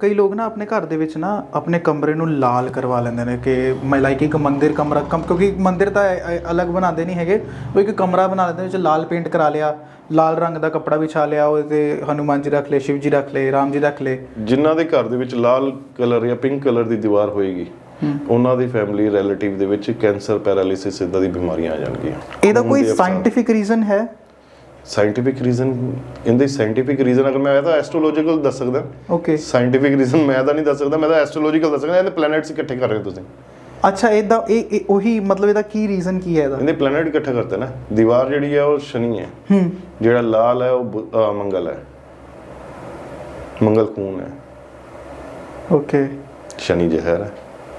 ਕਈ ਲੋਕ ਨਾ ਆਪਣੇ ਘਰ ਦੇ ਵਿੱਚ ਨਾ ਆਪਣੇ ਕਮਰੇ ਨੂੰ ਲਾਲ ਕਰਵਾ ਲੈਂਦੇ ਨੇ ਕਿ ਮੈਂ ਲਾਈਕ ਇੱਕ ਮੰਦਿਰ ਕਮਰਾ ਕਮ ਕਿਉਂਕਿ ਮੰਦਿਰ ਤਾਂ ਅਲੱਗ ਬਣਾਉਂਦੇ ਨਹੀਂ ਹੈਗੇ। ਉਹ ਇੱਕ ਕਮਰਾ ਬਣਾ ਲੈਂਦੇ ਵਿੱਚ ਲਾਲ ਪੇਂਟ ਕਰਾ ਲਿਆ ਲਾਲ ਰੰਗ ਦਾ ਕੱਪੜਾ ਵਿਛਾ ਲਿਆ ਉਹਦੇ ਤੇ ਹਨੂਮਾਨ ਜੀ ਰੱਖ ਲਏ ਸ਼ਿਵ ਜੀ ਰੱਖ ਲਏ ਰਾਮ ਜੀ ਰੱਖ ਲਏ। ਜਿਨ੍ਹਾਂ ਦੇ ਘਰ ਦੇ ਵਿੱਚ ਲਾਲ ਕਲਰ ਜਾਂ ਪਿੰਕ ਕਲਰ ਦੀ ਦੀਵਾਰ ਹੋਏਗੀ ਉਹਨਾਂ ਦੀ ਫੈਮਿਲੀ ਰਿਲੇਟਿਵ ਦੇ ਵਿੱਚ ਕੈਂਸਰ ਪੈਰਾਲਿਸਿਸ ਇਦਾਂ ਦੀ ਬਿਮਾਰੀਆਂ ਆ ਜਾਣਗੀਆਂ। ਇਹਦਾ ਕੋਈ ਸਾਇੰਟਿਫਿਕ ਰੀਜ਼ਨ ਹੈ? ਸਾਇੰਟਿਫਿਕ ਰੀਜ਼ਨ ਇਹਦੇ ਸਾਇੰਟਿਫਿਕ ਰੀਜ਼ਨ ਅਗਰ ਮੈਂ ਤਾਂ ਐਸਟ੍ਰੋਲੋਜੀਕਲ ਦੱਸ ਸਕਦਾ। ਓਕੇ ਸਾਇੰਟਿਫਿਕ ਰੀਜ਼ਨ ਮੈਂ ਤਾਂ ਨਹੀਂ ਦੱਸ ਸਕਦਾ ਮੈਂ ਤਾਂ ਐਸਟ੍ਰੋਲੋਜੀਕਲ ਦੱਸ ਸਕਦਾ ਇਹਦੇ ਪਲੈਨਟਸ ਇਕੱਠੇ ਕਰ ਰਹੇ ਹੋ ਤੁਸੀਂ। ਅੱਛਾ ਇਹਦਾ ਇਹ ਉਹੀ ਮਤਲਬ ਇਹਦਾ ਕੀ ਰੀਜ਼ਨ ਕੀ ਹੈ ਇਹਦਾ? ਇਹਦੇ ਪਲੈਨਟ ਇਕੱਠੇ ਕਰਤੇ ਨਾ। ਦੀਵਾਰ ਜਿਹੜੀ ਹੈ ਉਹ ਸ਼ਨੀ ਹੈ। ਹੂੰ। ਜਿਹੜਾ ਲਾਲ ਹੈ ਉਹ ਮੰਗਲ ਹੈ। ਮੰਗਲ ਖੂਨ ਹੈ। ਓਕੇ ਸ਼ਨੀ ਜ਼ਹਿਰ ਹੈ।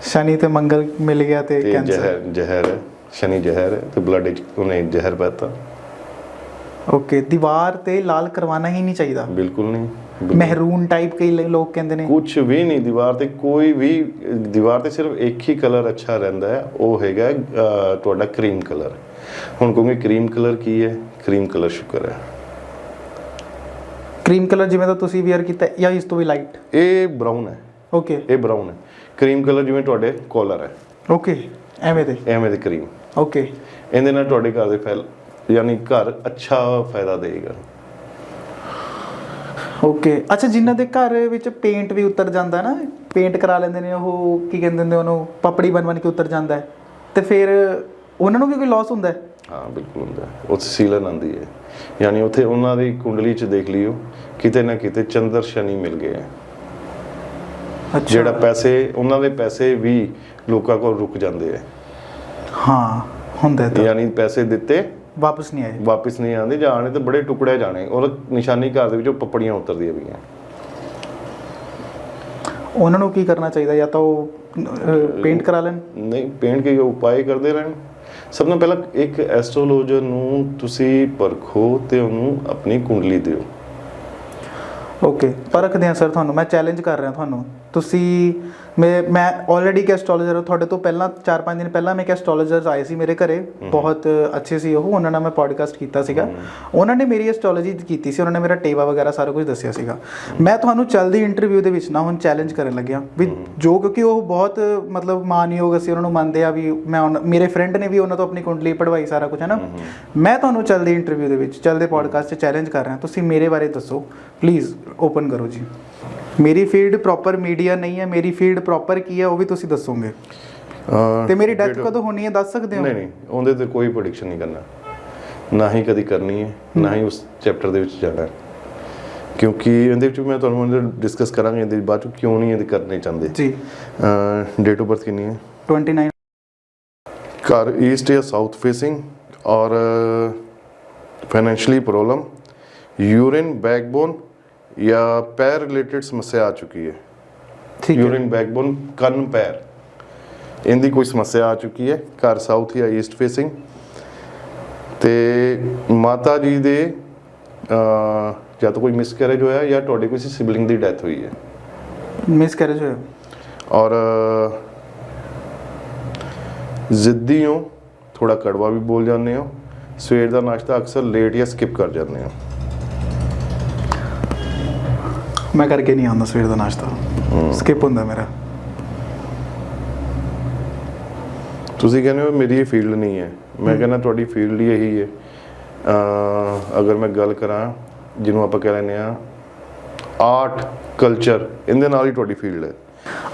ਸ਼ਨੀ ਤੇ ਮੰਗਲ ਮਿਲ ਗਿਆ ਤੇ ਕੈਂਸਰ ਜ਼ਹਿਰ ਜ਼ਹਿਰ ਹੈ। ਸ਼ਨੀ ਜ਼ਹਿਰ ਹੈ ਤੇ ਬਲੱਡ ਉਹਨੇ ਜ਼ਹਿਰ ਪਾਤਾ। ਓਕੇ ਦੀਵਾਰ ਤੇ ਲਾਲ ਕਰਵਾਉਣਾ ਹੀ ਨਹੀਂ ਚਾਹੀਦਾ। ਬਿਲਕੁਲ ਨਹੀਂ ਮਹਿਰੂਨ ਟਾਈਪ ਕਈ ਲੋਕ ਕਹਿੰਦੇ ਨੇ। ਕੁਝ ਵੀ ਨਹੀਂ ਦੀਵਾਰ ਤੇ ਕੋਈ ਵੀ ਦੀਵਾਰ ਤੇ ਸਿਰਫ ਇੱਕ ਹੀ ਕਲਰ ਅੱਛਾ ਰਹਿੰਦਾ ਹੈ ਉਹ ਹੈਗਾ ਤੁਹਾਡਾ ਕਰੀਮ ਕਲਰ ਹੁਣ ਕਹੋਗੇ ਕਰੀਮ ਕਲਰ ਕੀ ਹੈ? ਕਰੀਮ ਕਲਰ ਸ਼ੁਕਰ ਹੈ। ਕਰੀਮ ਕਲਰ ਜਿਵੇਂ ਦਾ ਤੁਸੀਂ ਵੇਅਰ ਕੀਤਾ ਜਾਂ ਇਸ ਤੋਂ ਵੀ ਲਾਈਟ ਇਹ ਬਰਾਊਨ ਹੈ। ਓਕੇ ਇਹ ਬਰਾਊਨ ਹੈ। ਕਰੀਮ ਕਲਰ ਜਿਵੇਂ ਤੁਹਾਡੇ ਕਾਲਰ ਹੈ। ਓਕੇ ਐਵੇਂ ਦੇ। ਐਵੇਂ ਦੇ ਕਰੀਮ ਓਕੇ ਇਹਦੇ ਨਾਲ ਤੁਹਾਡੇ ਘਰ ਦੇ ਫੈਲ ਯਾਨੀ ਘਰ ਅੱਛਾ ਫਾਇਦਾ ਦੇਗਾ। ਓਕੇ ਅੱਛਾ ਜਿਨ੍ਹਾਂ ਦੇ ਘਰ ਵਿੱਚ ਪੇਂਟ ਵੀ ਉਤਰ ਜਾਂਦਾ ਨਾ ਪੇਂਟ ਕਰਾ ਲੈਂਦੇ ਨੇ ਉਹ ਕੀ ਕਹਿੰਦੇ ਨੇ ਉਹਨੂੰ ਪਪੜੀ ਬਣ ਬਣ ਕੇ ਉਤਰ ਜਾਂਦਾ ਤੇ ਫਿਰ ਉਹਨਾਂ ਨੂੰ ਵੀ ਕੋਈ ਲਾਸ ਹੁੰਦਾ ਹੈ? ਹਾਂ ਬਿਲਕੁਲ ਹੁੰਦਾ। ਉਹ ਸੀਲਨ ਆਉਂਦੀ ਹੈ। ਯਾਨੀ ਉੱਥੇ ਉਹਨਾਂ ਦੀ ਕੁੰਡਲੀ 'ਚ ਦੇਖ ਲਿਓ ਕਿਤੇ ਨਾ ਕਿਤੇ ਚੰਦਰ ਸ਼ਨੀ ਮਿਲ ਗਏ ਹੈ। ਅੱਛਾ। ਜਿਹੜਾ ਪੈਸੇ ਉਹਨਾਂ ਦੇ ਪੈਸੇ ਵੀ ਲੋਕਾਂ ਕੋਲ ਰੁਕ ਜਾਂਦੇ ਆ ਹਾਂ ਹੁੰਦਾ ਤਾਂ। ਯਾਨੀ ਪੈਸੇ ਦਿੱਤੇ ਵਾਪਸ ਨਹੀਂ ਆਏ। ਵਾਪਿਸ ਨਹੀਂ ਆਉਂਦੇ ਜਾਣੇ ਤੇ ਬੜੇ ਟੁਕੜੇ ਜਾਣੇ। ਔਰ ਨਿਸ਼ਾਨੀ ਘਰ ਦੇ ਵਿੱਚੋਂ ਪੱਪੜੀਆਂ ਉਤਰਦੀਆਂ ਪਈਆਂ ਉਹਨਾਂ ਨੂੰ ਕੀ ਕਰਨਾ ਚਾਹੀਦਾ? ਜਾਂ ਤਾਂ ਉਹ ਪੇਂਟ ਕਰਾ ਲੈਣ? ਨਹੀਂ ਪੇਂਟ ਕੇ ਉਪਾਅ ਕਰਦੇ ਰਹਿਣ। ਸਭ ਤੋਂ ਪਹਿਲਾਂ ਇੱਕ ਐਸਟ੍ਰੋਲੋਜਰ ਨੂੰ ਤੁਸੀਂ ਪਰਖੋ ਤੇ ਉਹਨੂੰ ਆਪਣੀ ਕੁੰਡਲੀ ਦਿਓ। ਓਕੇ ਪਰਖਦੇ ਹਾਂ ਸਰ ਤੁਹਾਨੂੰ। ਮੈਂ ਚੈਲੰਜ ਕਰ ਰਿਹਾ ਤੁਹਾਨੂੰ। ਤੁਸੀਂ ਮੈਂ ਮੈਂ ਆਲਰੇਡੀ ਇੱਕ ਐਸਟ੍ਰੋਲੋਜਰ ਤੁਹਾਡੇ ਤੋਂ ਪਹਿਲਾਂ 4-5 ਦਿਨ ਪਹਿਲਾਂ ਮੈਂ ਇੱਕ ਐਸਟ੍ਰੋਲੋਜਰ ਆਏ ਸੀ ਮੇਰੇ ਘਰੇ। ਬਹੁਤ ਅੱਛੇ ਸੀ ਉਹ ਉਹਨਾਂ ਨਾਲ ਮੈਂ ਪੋਡਕਾਸਟ ਕੀਤਾ ਸੀਗਾ। ਉਹਨਾਂ ਨੇ ਮੇਰੀ ਐਸਟ੍ਰੋਲੋਜੀ ਕੀਤੀ ਸੀ ਉਹਨਾਂ ਨੇ ਮੇਰਾ ਟੇਵਾ ਵਗੈਰਾ ਸਾਰਾ ਕੁਝ ਦੱਸਿਆ ਸੀਗਾ। ਮੈਂ ਤੁਹਾਨੂੰ ਚੱਲਦੀ ਇੰਟਰਵਿਊ ਦੇ ਵਿੱਚ ਨਾ ਹੁਣ ਚੈਲੰਜ ਕਰਨ ਲੱਗਿਆ ਵੀ ਜੋ ਕਿਉਂਕਿ ਉਹ ਬਹੁਤ ਮਤਲਬ ਮਾਨਯੋਗ ਅਸੀਂ ਉਹਨਾਂ ਨੂੰ ਮੰਨਦੇ ਆ ਵੀ ਮੈਂ ਮੇਰੇ ਫਰੈਂਡ ਨੇ ਵੀ ਉਹਨਾਂ ਤੋਂ ਆਪਣੀ ਕੁੰਡਲੀ ਪੜਵਾਈ ਸਾਰਾ ਕੁਝ ਹੈ ਨਾ? ਮੈਂ ਤੁਹਾਨੂੰ ਚੱਲਦੀ ਇੰਟਰਵਿਊ ਦੇ ਵਿੱਚ ਚੱਲਦੇ ਪੋਡਕਾਸਟ 'ਚ ਚੈਲੰਜ ਕਰ ਰਿਹਾ ਤੁਸੀਂ ਮੇਰੇ ਬਾਰੇ ਦੱਸੋ। ਪਲੀਜ਼ ਓਪਨ ਕਰੋ ਜੀ। ਮੇਰੀ ਫੀਲਡ ਪ੍ਰੋਪਰ ਮੀਡੀਆ ਨਹੀਂ ਹੈ ਮੇਰੀ ਫੀਲਡ ਪ੍ਰੋਪਰ ਕੀ ਹੈ ਉਹ ਵੀ ਤੁਸੀਂ ਦੱਸੋਗੇ? ਤੇ ਮੇਰੀ ਡੈਥ ਕਦੋਂ ਹੋਣੀ ਹੈ ਦੱਸ ਸਕਦੇ ਹੋ? ਨਹੀਂ ਨਹੀਂ ਉਹਦੇ ਤੇ ਕੋਈ ਪ੍ਰੈਡਿਕਸ਼ਨ ਨਹੀਂ ਕਰਨਾ। ਨਾ ਹੀ ਕਦੀ ਕਰਨੀ ਹੈ ਨਾ ਹੀ ਉਸ ਚੈਪਟਰ ਦੇ ਵਿੱਚ ਜਾਣਾ ਕਿਉਂਕਿ ਇਹਦੇ ਵਿੱਚ ਮੈਂ ਤੁਹਾਨੂੰ ਡਿਸਕਸ ਕਰਾਂਗੇ ਇਹਦੇ ਬਾਅਦ ਚ ਕਿਉਂ ਨਹੀਂ ਇਹਦੇ ਕਰਨੇ ਚਾਹੁੰਦੇ। ਜੀ। ਡੇਟ ਆਫ ਬਰਥ ਕਿੰਨੀ ਹੈ? 29 ਘਰ ਈਸਟ ਜਾਂ ਸਾਊਥ ਫੇਸਿੰਗ ਔਰ ਫਾਈਨੈਂਸ਼ੀਅਲੀ ਪ੍ਰੋਬਲਮ ਯੂਰਿਨ ਬੈਕਬੋਨ ਪੈਰ ਰਿਲੇਟਡ ਸਮੱਸਿਆ ਆ ਚੁੱਕੀ ਹੈ। ਠੀਕ ਹੈ। ਯੂਰਿਨ ਬੈਕਬੋਨ ਕੰਨ ਪੈਰ। ਇਹਦੀ ਕੋਈ ਸਮੱਸਿਆ ਆ ਚੁੱਕੀ ਹੈ। ਘਰ ਸਾਊਥ ਜਾਂ ਈਸਟ ਫੇਸਿੰਗ ਤੇ ਮਾਤਾ ਜੀ ਦੇ ਜਾਂ ਤਾਂ ਕੋਈ ਮਿਸਕੈਰੇਜ ਹੋਇਆ ਜਾਂ ਤੁਹਾਡੇ ਕਿਸੇ ਸਿਬਲਿੰਗ ਦੀ ਡੈਥ ਹੋਈ ਹੈ। ਮਿਸ ਕੈਰੇਜ ਹੋਇਆ। ਔਰ ਜ਼ਿੱਦੀ ਹੋ ਥੋੜਾ ਕੜਵਾ ਵੀ ਬੋਲ ਜਾਂਦੇ ਹੋ। ਸਵੇਰ ਦਾ ਨਾਸ਼ਤਾ ਅਕਸਰ ਲੇਟ ਜਾਂ ਸਕਿਪ ਕਰ ਜਾਂਦੇ ਹੋ। ਮੈਂ ਕਰਕੇ ਨਹੀਂ ਆਉਂਦਾ ਸਵੇਰ ਦਾ ਨਾਸ਼ਤਾ। ਸਕਿਪ ਹੁੰਦਾ ਮੇਰਾ। ਤੁਸੀਂ ਕਹਿੰਦੇ ਹੋ ਮੇਰੀ ਇਹ ਫੀਲਡ ਨਹੀਂ ਹੈ। ਮੈਂ ਕਹਿੰਦਾ ਤੁਹਾਡੀ ਫੀਲਡ ਹੀ ਇਹੀ ਹੈ। ਅਗਰ ਮੈਂ ਗੱਲ ਕਰਾਂ ਜਿਹਨੂੰ ਆਪਾਂ ਕਹਿ ਲੈਂਦੇ ਆ ਆਰਟ ਕਲਚਰ ਇਹਦੇ ਨਾਲ ਹੀ ਤੁਹਾਡੀ ਫੀਲਡ ਹੈ।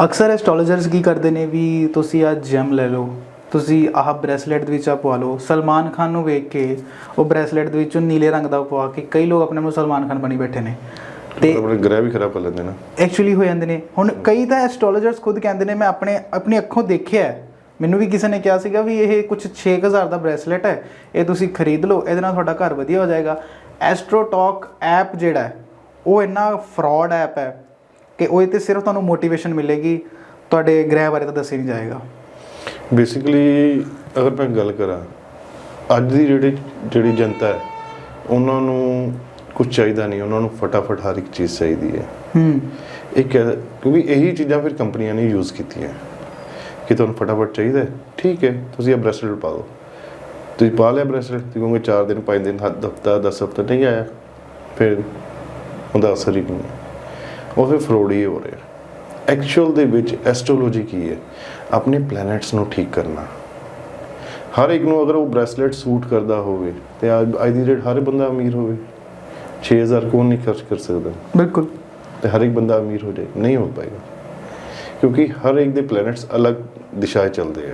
ਅਕਸਰ ਐਸਟ੍ਰੋਲੋਜਰਸ ਕੀ ਕਰਦੇ ਨੇ ਵੀ ਤੁਸੀਂ ਆ ਜੈਮ ਲੈ ਲਓ ਤੁਸੀਂ ਆਹ ਬ੍ਰੈਸਲੇਟ ਦੇ ਵਿੱਚ ਆ ਪਵਾ ਲਓ। ਸਲਮਾਨ ਖਾਨ ਨੂੰ ਵੇਖ ਕੇ ਉਹ ਬ੍ਰੈਸਲੇਟ ਦੇ ਵਿੱਚੋਂ ਨੀਲੇ ਰੰਗ ਦਾ ਪਵਾ ਕੇ ਕਈ ਲੋਕ ਆਪਣੇ ਨੂੰ ਸਲਮਾਨ ਖਾਨ ਬਣੀ ਬੈਠੇ ਨੇ। ਤੇ ਆਪਣੇ ਗ੍ਰਹਿ ਵੀ ਖਰਾਬ ਕਰ ਲੈਂਦੇ ਨਾ। ਐਕਚੁਅਲੀ ਹੋ ਜਾਂਦੇ ਨੇ। ਹੁਣ ਕਈ ਤਾਂ ਐਸਟ੍ਰੋਲੋਜਰਸ ਖੁਦ ਕਹਿੰਦੇ ਨੇ ਮੈਂ ਆਪਣੇ ਆਪਣੀ ਅੱਖੋਂ ਦੇਖਿਆ। ਮੈਨੂੰ ਵੀ ਕਿਸੇ ਨੇ ਕਿਹਾ ਸੀਗਾ ਵੀ ਇਹ ਕੁਝ 6000 ਦਾ ਬ੍ਰੈਸਲੇਟ ਹੈ। ਇਹ ਤੁਸੀਂ ਖਰੀਦ ਲਓ ਇਹਦੇ ਨਾਲ ਤੁਹਾਡਾ ਘਰ ਵਧੀਆ ਹੋ ਜਾਏਗਾ। ਐਸਟ੍ਰੋਟਾਕ ਐਪ ਜਿਹੜਾ ਉਹ ਇੰਨਾ ਫਰਾਡ ਐਪ ਹੈ ਕਿ ਉਹ ਤੇ ਸਿਰਫ ਤੁਹਾਨੂੰ ਮੋਟੀਵੇਸ਼ਨ ਮਿਲੇਗੀ। ਤੁਹਾਡੇ ਗ੍ਰਹਿ ਬਾਰੇ ਤਾਂ ਦੱਸਿਆ ਨਹੀਂ ਜਾਏਗਾ। ਬੇਸਿਕਲੀ ਅਗਰ ਮੈਂ ਗੱਲ ਕਰਾਂ ਅੱਜ ਦੀ ਜਿਹੜੀ ਜਿਹੜੀ ਜਨਤਾ ਹੈ ਉਹਨਾਂ ਨੂੰ ਕੁਝ ਚਾਹੀਦਾ ਨਹੀਂ ਉਹਨਾਂ ਨੂੰ ਫਟਾਫਟ ਹਰ ਇੱਕ ਚੀਜ਼ ਚਾਹੀਦੀ ਹੈ। ਹੂੰ। ਇਹ ਕਹਿ- ਕਿਉਂਕਿ ਇਹੀ ਚੀਜ਼ਾਂ ਫਿਰ ਕੰਪਨੀਆਂ ਨੇ ਯੂਜ਼ ਕੀਤੀਆਂ। ਕਿ ਤੁਹਾਨੂੰ ਫਟਾਫਟ ਚਾਹੀਦਾ ਠੀਕ ਹੈ ਤੁਸੀਂ ਇਹ ਬ੍ਰੈਸਲੇਟ ਪਾ ਦਿਓ। ਤੁਸੀਂ ਪਾ ਲਿਆ ਬ੍ਰੈਸਲੇਟ ਤੁਸੀਂ ਕਹੋਗੇ 4 ਦਿਨ 5 ਦਿਨ ਹਫਤਾ 10 ਹਫਤਾ ਨਹੀਂ ਆਇਆ ਫਿਰ ਉਹਦਾ ਅਸਰ ਹੀ ਨਹੀਂ। ਉਹ ਫਿਰ ਫਰੋਡ ਹੀ ਹੋ ਰਿਹਾ। ਐਕਚੁਅਲ ਦੇ ਵਿੱਚ ਐਸਟ੍ਰੋਲੋਜੀ ਕੀ ਹੈ? ਆਪਣੇ ਪਲੈਨਟਸ ਨੂੰ ਠੀਕ ਕਰਨਾ। ਹਰ ਇੱਕ ਨੂੰ ਅਗਰ ਉਹ ਬ੍ਰੈਸਲੇਟ ਸੂਟ ਕਰਦਾ ਹੋਵੇ ਤੇ ਅੱਜ ਦੀ ਡੇਟ ਹਰ ਬੰਦਾ ਅਮੀਰ ਹੋਵੇ। 6000 ਕੌਣ ਨਹੀਂ ਖਰਚ ਕਰ ਸਕਦਾ? ਬਿਲਕੁਲ। ਤੇ ਹਰ ਇੱਕ ਬੰਦਾ ਅਮੀਰ ਹੋ ਜਾਏ ਨਹੀਂ ਹੋ ਪਾਏਗਾ। ਕਿਉਂਕਿ ਹਰ ਇੱਕ ਦੇ ਪਲੈਨਟਸ ਅਲੱਗ ਦਿਸ਼ਾ ਚੱਲਦੇ ਆ।